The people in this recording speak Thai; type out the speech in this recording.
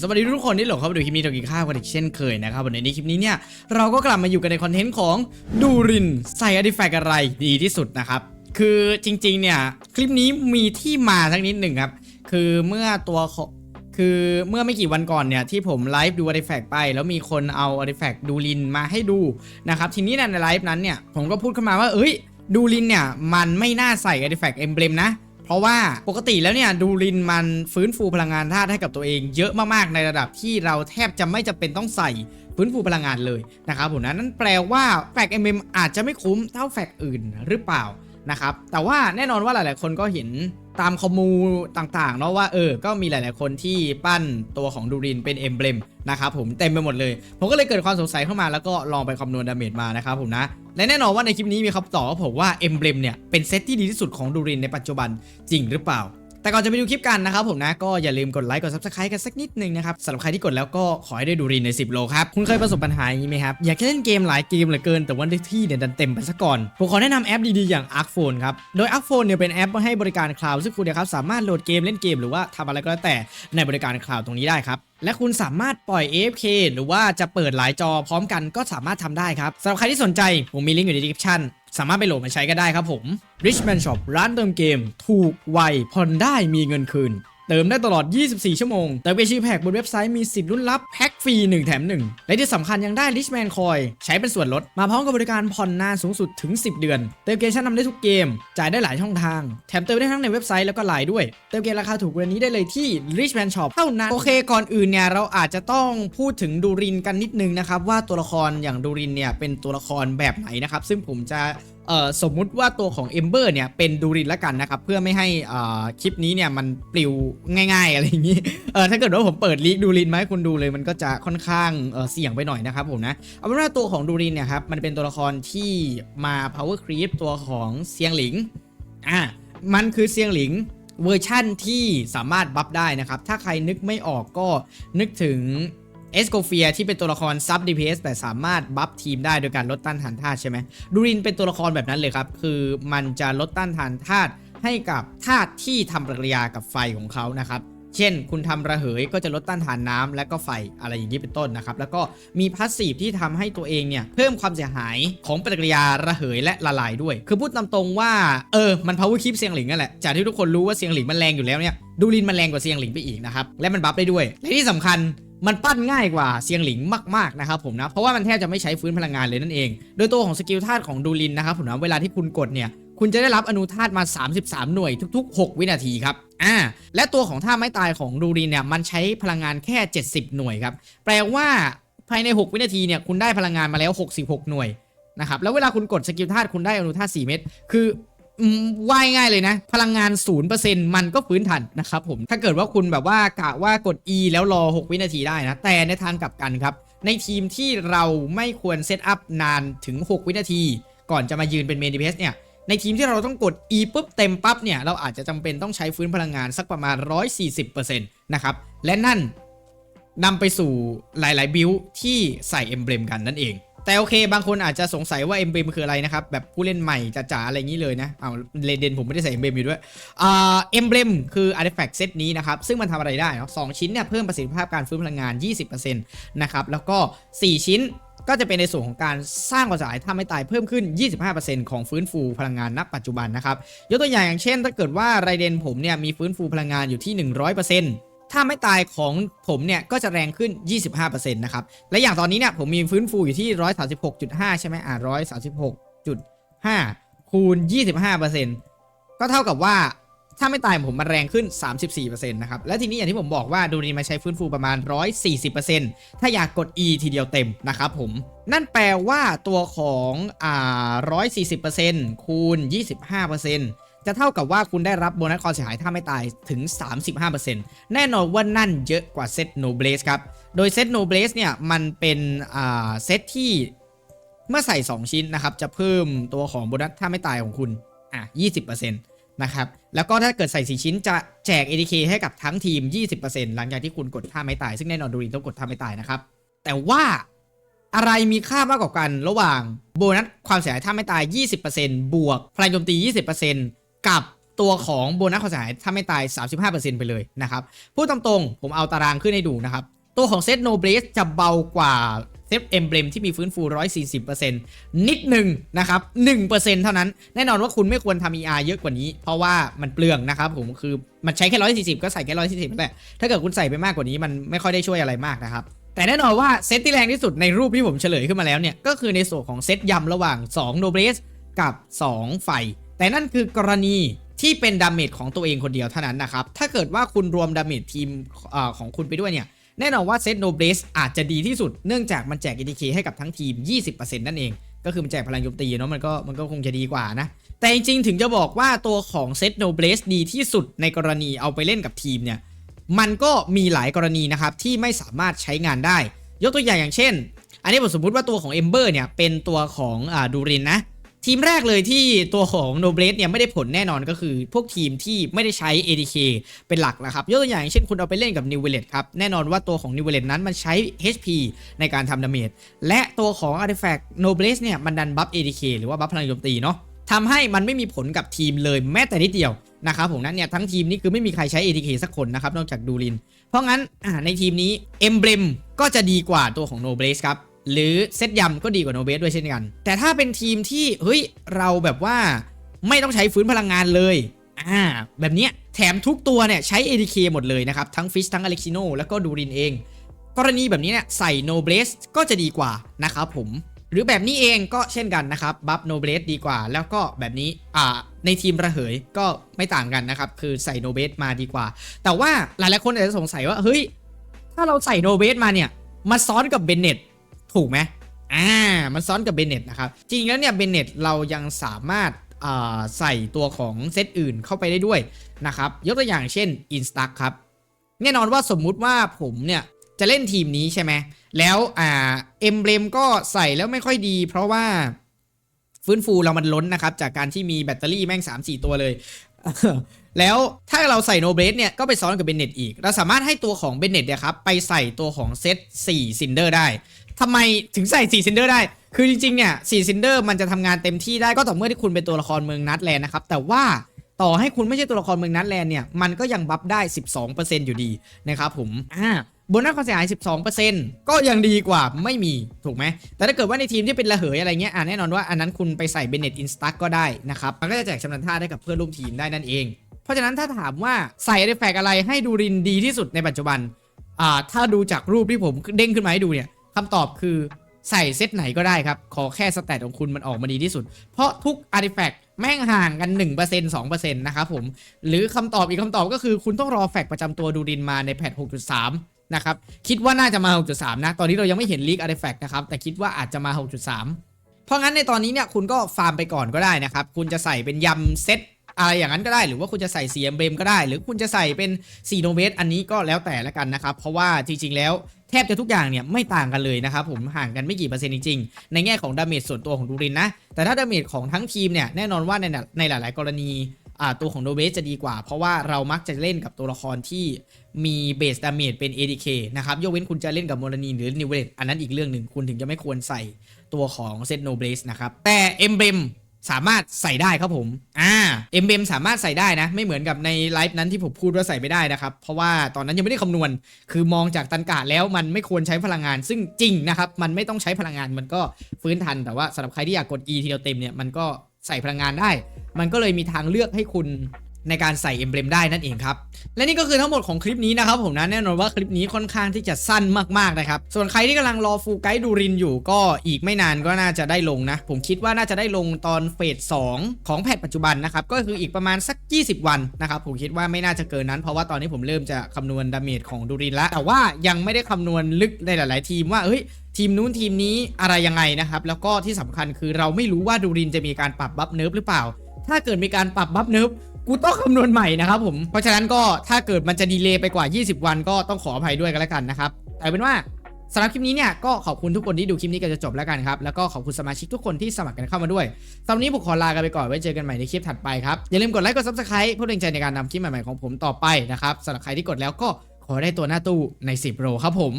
สวัสดีทุกคนที่หลงเข้ามาดูคลิปนี้เรากินข้าวกันอีกเช่นเคยนะครับวันนี้ในคลิปนี้เนี่ยเราก็กลับมาอยู่กันในคอนเทนต์ของดูรินใส่อดิแฟกอะไรดีที่สุดนะครับคือจริงๆเนี่ยคลิปนี้มีที่มาสักนิดหนึ่งครับคือเมื่อตัวคือเมื่อไม่กี่วันก่อนเนี่ยที่ผมไลฟ์ดูอาร์ติแฟกต์ไป แล้วมีคนเอาอาร์ติแฟกต์ดูลินมาให้ดูนะครับทีนี้ในไลฟ์นั้นเนี่ยผมก็พูดขึ้นมาว่าเอ้ยดูลินเนี่ยมันไม่น่าใส่อาร์ติแฟกต์เอมเบลมนะ เพราะว่าปกติแล้วเนี่ยดูรินมันฟื้นฟูพลังงานธาตุให้กับตัวเอง เยอะมากๆในระดับที่เราแทบจะไม่จำเป็นต้องใส่ฟื้นฟูพลังงานเลยนะครับผมนะนั่นแปลว่าแฟกเอ็มอาจจะไม่คุ้มเท่าแฟกอื่นหรือเปล่านะครับแต่ว่าแน่นอนว่าหลาย ๆ คนก็เห็นตามคอมมูต่างๆเนาะว่าเออ ก็มีหลาย ๆ คนที่ปั้นตัวของดูรินเป็นเอ็มเบลมนะครับผมเต็มไปหมดเลย ผมก็เลยเกิดความสงสัยเข้ามาแล้วก็ลองไปคำนวณดาเมจมานะครับผมนะ และแน่นอนว่าในคลิปนี้มีคำตอบว่าผมว่าเอมเบลมเนี่ยเป็นเซตที่ดีที่สุดของดูรินในปัจจุบันจริงหรือเปล่า แต่ก่อนจะไปดูคลิปกันนะครับผมนะก็อย่าลืมกดไลค์กด subscribe กันสักนิดนึงนะครับสำหรับใครที่กดแล้วก็ขอให้ได้ดูรินใน 10 โลครับ คุณเคยประสบปัญหาอย่างนี้ไหมครับ อยากเล่นเกมหลายเกมเหลือเกิน แต่ว่าที่เนี่ยดันเต็มไปซะก่อน ผมขอแนะนำแอปดีๆอย่าง Arc Phone ครับ โดย Arc Phone เนี่ยเป็นแอปให้บริการคลาวด์ซึ่งคุณนะครับสามารถโหลดเกมเล่นเกมหรือว่าทำอะไรก็แล้วแต่ในบริการคลาวด์ตรงนี้ได้ครับ และคุณสามารถปล่อย AFK หรือว่าจะเปิดหลายจอพร้อมกันก็สามารถทำได้ครับสำหรับใครที่สนใจผมมีลิงก์อยู่ในดีคริปชั่นสามารถไปโหลดมาใช้ก็ได้ครับผม Richman Shop ร้านเติมเกม ถูกไวผ่อนได้มีเงินคืน เติมได้ตลอด 24 ชั่วโมง เติมเอชีแพ็กบนเว็บไซต์มีสิทธิ์ลุ้นรับแพ็กฟรี 1 แถม 1 และที่สำคัญยังได้ Richman Coin ใช้เป็นส่วนลด มาพร้อมกับบริการผ่อนนานสูงสุดถึง 10 เดือน เติมเกมชั้นนำได้ทุกเกม จ่ายได้หลายช่องทาง แถมเติมได้ทั้งในเว็บไซต์แล้วก็ไลน์ด้วย เติมเกมราคาถูกวันนี้ได้เลยที่ Richman Shop เท่านั้น โอเค ก่อนอื่นเนี่ยเราอาจจะต้องพูดถึงดูรินกันนิดนึงนะครับว่าตัวละครอย่างดูรินเนี่ยเป็นตัวละครแบบไหนนะครับซึ่งผมจะ เอ่อสมมุติว่าตัวของ Ember เนี่ยเป็นดูรินละกันนะครับเพื่อไม่ให้อ่าคลิปนี้เนี่ยมันปลิวง่าย ๆ อะไรอย่างนี้เออถ้าเกิดว่าผมเปิดลีกดูรินมาให้คุณดูเลยมันก็จะค่อนข้างเออเสี่ยงไปหน่อยนะครับผมนะเอาเป็นว่าตัวของดูรินเนี่ยครับมันเป็นตัวละครที่มา power creep ตัวของเซียงหลิงอะมันคือเซียงหลิงเวอร์ชั่นที่สามารถบัฟได้นะครับ ถ้าใครนึกไม่ออกก็นึกถึง เอสโกเฟียที่เป็นตัวละครซับ DPS แต่สามารถบัฟทีมได้โดยการลดต้านทานธาตุใช่ไหมดูรินเป็นตัวละครแบบนั้นเลยครับ คือมันจะลดต้านทานธาตุให้กับธาตุที่ทำปฏิกิริยากับไฟของเขานะครับเช่น คุณทำระเหยก็จะลดต้านทานน้ำและก็ไฟอะไรอย่างนี้เป็นต้นนะครับ แล้วก็มีพาสซีฟที่ทำให้ตัวเองเนี่ย เพิ่มความเสียหายของปฏิกิริยาระเหยและละลายด้วย คือพูดตามตรงว่า เออ มัน power keep เซียงหลิงนั่นแหละ จากที่ทุกคนรู้ว่าเซียงหลิงมันแรงอยู่แล้วเนี่ย ดูรินมันแรงกว่าเซียงหลิงไปอีกนะครับ และมันบัฟได้ด้วย และที่สำคัญ มันปั้นง่ายกว่าเซียงหลิงมากๆนะครับผมนะเพราะว่ามันแทบจะไม่ใช้ฟื้นพลังงานเลยนั่นเอง โดยตัวของสกิลธาตุของดูรินนะครับผมนะเวลาที่คุณกดเนี่ยคุณจะได้รับอนุธาตุมา 33 หน่วยทุก ๆ 6 วินาทีครับอ่าและตัวของท่าไม้ตายของดูรินเนี่ยมันใช้พลังงานแค่ 70 หน่วยครับแปลว่าภายใน 6 วินาทีเนี่ยคุณได้พลังงานมาแล้ว 66 หน่วยนะครับแล้วเวลาคุณกดสกิลธาตุคุณได้อนุธาตุ4เม็ดคือ ว่ายง่ายเลยนะ พลังงาน 0%มันก็ฟื้นทันนะครับผมถ้าเกิดว่าคุณแบบว่ากะว่ากด E แล้วรอ 6 วินาทีได้นะ แต่ในทางกลับกันครับ ในทีมที่เราไม่ควรเซตอัพนานถึง 6 วินาที ก่อนจะมายืนเป็นเมนดิเพสเนี่ยในทีมที่เราต้องกด E ปุ๊บเต็มปั๊บเนี่ยเราอาจจะจำเป็นต้องใช้ฟื้นพลังงานสักประมาณ 140%นะครับและนั่นนำไปสู่หลาย ๆ บิลที่ใส่เอมเบลมกันนั่นเอง แต่โอเค บางคนอาจจะสงสัยว่าเอมเบมคืออะไรนะครับ แบบผู้เล่นใหม่จ๋าๆอะไรอย่างนี้เลยนะเอาเลเดนผมไม่ได้ใส่เอมเบมอยู่ด้วยอ่าเอมเบมคืออาร์ติแฟกต์เซตนี้นะครับ ซึ่งมันทำอะไรได้เนาะสองชิ้นเนี่ยเพิ่มประสิทธิภาพการฟื้นพลังงาน 20%นะครับแล้วก็ 4 ชิ้นก็จะเป็นในส่วนของการสร้างความสายถ้าไม่ตายเพิ่มขึ้น 25%ของฟื้นฟูพลังงานณปัจจุบันนะครับยกตัวอย่างอย่างเช่น ถ้าเกิดว่าไรเดนผมเนี่ยมีฟื้นฟูพลังงานอยู่ที่ 100% ถ้าไม่ตายของผมเนี่ยก็จะแรงขึ้น 25%นะครับ และอย่างตอนนี้เนี่ยผมมีฟื้นฟูอยู่ที่ 136.5 ใช่ไหมอ่า136.5 คูณ 25%ก็เท่ากับว่าถ้าไม่ตายผมมันแรงขึ้น 34%นะครับ และทีนี้อย่างที่ผมบอกว่าดูดีมาใช้ฟื้นฟูประมาณ 140%ถ้าอยากกด E ทีเดียวเต็มนะครับผม นั่นแปลว่าตัวของอ่า140%คูณ 25% จะเท่ากับว่าคุณได้รับโบนัสความเสียหายถ้าไม่ตายถึง 35%แน่นอนว่านั่นเยอะกว่าเซต No Blaze ครับ โดยเซต No Blaze เนี่ยมันเป็นเซตที่เมื่อใส่ 2 ชิ้นนะครับ จะเพิ่มตัวของโบนัสถ้าไม่ตายของคุณอะ20%นะครับ แล้วก็ถ้าเกิดใส่ 4 ชิ้นจะแจก ADK ให้กับทั้งทีม 20%หลังจากที่คุณกดท่าไม่ตาย ซึ่งแน่นอนดูรินต้องกดท่าไม่ตายนะครับ แต่ว่าอะไรมีค่ามากกว่ากันระหว่างโบนัสความเสียหายถ้าไม่ตาย 20%บวกพลังโจมตี 20% กับตัวของโบนัสความเสียหายถ้าไม่ตาย 35%ไปเลยนะครับพูดตรงๆผมเอาตารางขึ้นให้ดูนะครับ ตัวของเซตโนเบสจะเบากว่าเซตเอ็มเบลมที่มีฟื้นฟู 140%นิดหนึ่งนะครับ 1%เท่านั้น แน่นอนว่าคุณไม่ควรทำ ER เยอะกว่านี้ เพราะว่ามันเปลืองนะครับผม คือมันใช้แค่ 140 ก็ใส่แค่ 140แต่ถ้าเกิดคุณใส่ไปมากกว่านี้มันไม่ค่อยได้ช่วยอะไรมากนะครับ แต่แน่นอนว่าเซตที่แรงที่สุดในรูปที่ผมเฉลยขึ้นมาแล้วเนี่ย ก็คือในส่วนของเซตยำระหว่าง2โนเบสกับ 2 ไฟ แต่นั่นคือกรณีที่เป็นดาเมจของตัวเองคนเดียวเท่านั้นนะครับ ถ้าเกิดว่าคุณรวมดาเมจทีมอของคุณไปด้วยเนี่ย แน่นอนว่าเซตโนเบสอาจจะดีที่สุด เนื่องจากมันแจก ATK ให้กับทั้งทีม 20%นั่นเอง ก็คือมันแจกพลังโจมตีเนาะ มันก็มันก็คงจะดีกว่านะ แต่จริงๆ ถึงจะบอกว่าตัวของเซตโนเบสดีที่สุดในกรณีเอาไปเล่นกับทีมเนี่ย มันก็มีหลายกรณีนะครับที่ไม่สามารถใช้งานได้ ยกตัวอย่างอย่างเช่น อันนี้ผมสมมติว่าตัวของ Ember เนี่ยเป็นตัวของอดูรินนะ ทีมแรกเลยที่ตัวของ Noblesse เนี่ยไม่ได้ผลแน่นอนก็คือ พวกทีมที่ไม่ได้ใช้ ADK เป็นหลักนะครับ ยกตัวอย่างเช่นคุณเอาไปเล่นกับ New v i l l a g e ครับ แน่นอนว่าตัวของ New v i l l a g e นั้นมันใช้ HP ในการทำดาเมจและตัวของ Artifact Noblesse เนี่ยมันดันบัฟ ADK หรือว่าบัฟพลังโจมตีเนาะทำให้มันไม่มีผลกับทีมเลยแม้แต่นิดเดียวนะครับผมนั้นเนี่ยทั้งทีมนี้คือไม่มีใครใช้ ADK สักคนนะครับ นอกจากดูริน เพราะงั้นในทีมนี้ Emblem ก็จะดีกว่าตัวของ Noblesse ครับ หรือเซตยำก็ดีกว่าโนเบสด้วยเช่นกัน แต่ถ้าเป็นทีมที่เฮ้ยเราแบบว่าไม่ต้องใช้ฟื้นพลังงานเลยอ่าแบบเนี้ยแถมทุกตัวเนี่ยใช้ ADK หมดเลยนะครับ ทั้งฟิชทั้งอเล็กซิโนแล้วก็ดูรินเอง กรณีแบบนี้เนี่ยใส่โนเบสก็จะดีกว่านะครับผมหรือแบบนี้เองก็เช่นกันนะครับบัฟโนเบสดีกว่า แล้วก็แบบนี้อ่าในทีมระเหยก็ไม่ต่างกันนะครับ คือใส่โนเบสมาดีกว่า แต่ว่าหลายๆคนอาจจะสงสัยว่าเฮ้ยถ้าเราใส่โนเบสมาเนี่ย มาซ้อนกับเบนเน็ต ถูกไหมอ่ามันซ้อนกับเบนเน็ตนะครับ จริงๆแล้วเนี่ยเบนเน็ตเรายังสามารถอ่าใส่ตัวของเซตอื่นเข้าไปได้ด้วยนะครับ ยกตัวอย่างเช่น Instax ครับ แน่นอนว่าสมมุติว่าผมเนี่ยจะเล่นทีมนี้ใช่ไหม แล้วอ่าเอ็มเบลมก็ใส่แล้วไม่ค่อยดี เพราะว่าฟื้นฟูเรามันล้นนะครับ จากการที่มีแบตเตอรี่แม่ง 3-4 ตัวเลย แล้วถ้าเราใส่โนเบสเนี่ยก็ไปซ้อนกับเบนเน็ตอีก เราสามารถให้ตัวของเบนเน็ตเนี่ยครับไปใส่ตัวของเซต4ซินเดอร์ได้ทำไมถึงใส่4ซินเดอร์ได้ คือจริงๆเนี่ย4ซินเดอร์มันจะทำงานเต็มที่ได้ก็ต่อเมื่อที่คุณเป็นตัวละครเมืองนัดแลนด์นะครับแต่ว่าต่อให้คุณไม่ใช่ตัวละครเมืองนัดแลนด์เนี่ยมันก็ยังบัฟได้ 12%อยู่ดีนะครับผมอ่าโบนัสความเสียหาย 12%ก็ยังดีกว่าไม่มีถูกไหม แต่ถ้าเกิดว่าในทีมที่เป็นระเหยอะไรเงี้ยอ่าแน่นอนว่าอันนั้นคุณไปใส่เบนเน็ตอินสตัก็ได้นะครับ มันก็จะแจกชำนาญท่าได้กับเพื่อนร่วมทีมได้นั่นเอง ราะฉะนั้นถ้าถามว่าใส่ a อ t แฟกอะไรให้ดูรินดีที่สุดในปัจจุบันอ่าถ้าดูจากรูปที่ผมเด้งขึ้นมาให้ดูเนี่ยคำตอบคือใส่เซตไหนก็ได้ครับ ขอแค่สแตทของคุณมันออกมาดีที่สุด เพราะทุกอาร์ติแฟกต์แม่งห่างกัน 1% 2%นะครับผม หรือคำตอบอีกคำตอบก็คือคุณต้องรอแฟกประจำตัวดูดินมาในแพท 6.3 นะครับ คิดว่าน่าจะมา 6.3 นะ ตอนนี้เรายังไม่เห็นลีกอาร์ติแฟกต์นะครับ แต่คิดว่าอาจจะมา 6.3 เพราะงั้นในตอนนี้เนี่ยคุณก็ฟาร์มไปก่อนก็ได้นะครับ คุณจะใส่เป็นยำเซต อะไรอย่างนั้นก็ได้หรือว่าคุณจะใส่สีเอ็มเบมก็ได้ หรือคุณจะใส่เป็นสีโนเวสอันนี้ก็แล้วแต่ละกันนะครับ เพราะว่าจริง ๆ แล้วแทบจะทุกอย่างเนี่ยไม่ต่างกันเลยนะครับผมห่างกันไม่กี่เปอร์เซ็นต์จริงๆในแง่ของดาเมจส่วนตัวของดูรินนะ แต่ถ้าดาเมจของทั้งทีมเนี่ยแน่นอนว่าในในหลาย ๆ กรณีตัวของโนเวสจะดีกว่า เพราะว่าเรามักจะเล่นกับตัวละครที่มีเบสดาเมจเป็น ADK นะครับยกเว้นคุณจะเล่นกับโมลานีหรือนิวเวลอันนั้นอีกเรื่องหนึ่งคุณถึงจะไม่ควรใส่ตัวของเซตโนเบสนะครับแต่เอ็มเบม สามารถใส่ได้ครับผมอ่า M M สามารถใส่ได้นะ ไม่เหมือนกับในไลฟ์นั้นที่ผมพูดว่าใส่ไม่ได้นะครับ เพราะว่าตอนนั้นยังไม่ได้คำนวณ คือมองจากตันกาแล้วมันไม่ควรใช้พลังงาน ซึ่งจริงนะครับ มันไม่ต้องใช้พลังงานมันก็ฟื้นทัน แต่ว่าสำหรับใครที่อยากกด E ทีเดียวเต็มเนี่ย มันก็ใส่พลังงานได้ มันก็เลยมีทางเลือกให้คุณ ในการใส่เอ็มเบลมได้นั่นเองครับ และนี่ก็คือทั้งหมดของคลิปนี้นะครับผมนะแน่นอนว่าคลิปนี้ค่อนข้างที่จะสั้นมากๆนะครับ ส่วนใครที่กำลังรอฟูไกด์ดูรินอยู่ก็อีกไม่นานก็น่าจะได้ลงนะ ผมคิดว่าน่าจะได้ลงตอนเฟส2ของแพทปัจจุบันนะครับ ก็คืออีกประมาณสัก 20 วันนะครับผมคิดว่าไม่น่าจะเกินนั้น เพราะว่าตอนนี้ผมเริ่มจะคำนวณดาเมจของดูรินแล้วแต่ว่ายังไม่ได้คำนวณลึกในหลาย ๆ ทีมว่าเอ้ยทีมนู้นทีมนี้อะไรยังไงนะครับแล้วก็ที่สำคัญคือเราไม่รู้ว่าดูรินจะมีการปรับบัฟเนิร์ฟหรือเปล่า ถ้าเกิดมีการปรับบัฟเนิร์ฟ กูต้องคำนวณใหม่นะครับผม เพราะฉะนั้นก็ถ้าเกิดมันจะดีเลย์ไปกว่า 20 วันก็ต้องขออภัยด้วยกันแล้วกันนะครับแต่เป็นว่าสำหรับคลิปนี้เนี่ยก็ขอบคุณทุกคนที่ดูคลิปนี้กันจะจบแล้วกันครับ แล้วก็ขอบคุณสมาชิกทุกคนที่สมัครกันเข้ามาด้วยสำหรับนนี้ผมขอลากันไปก่อนไว้เจอกันใหม่ในคลิปถัดไปครับ อย่าลืมกดไลค์กด subscribe เพื่อเป็นกำลังใจในการนำคลิปใหม่ๆของผมต่อไปนะครับสำหรับใครที่กดแล้วก็ขอได้ตัวหน้าตู้ใน 10 โรครับผม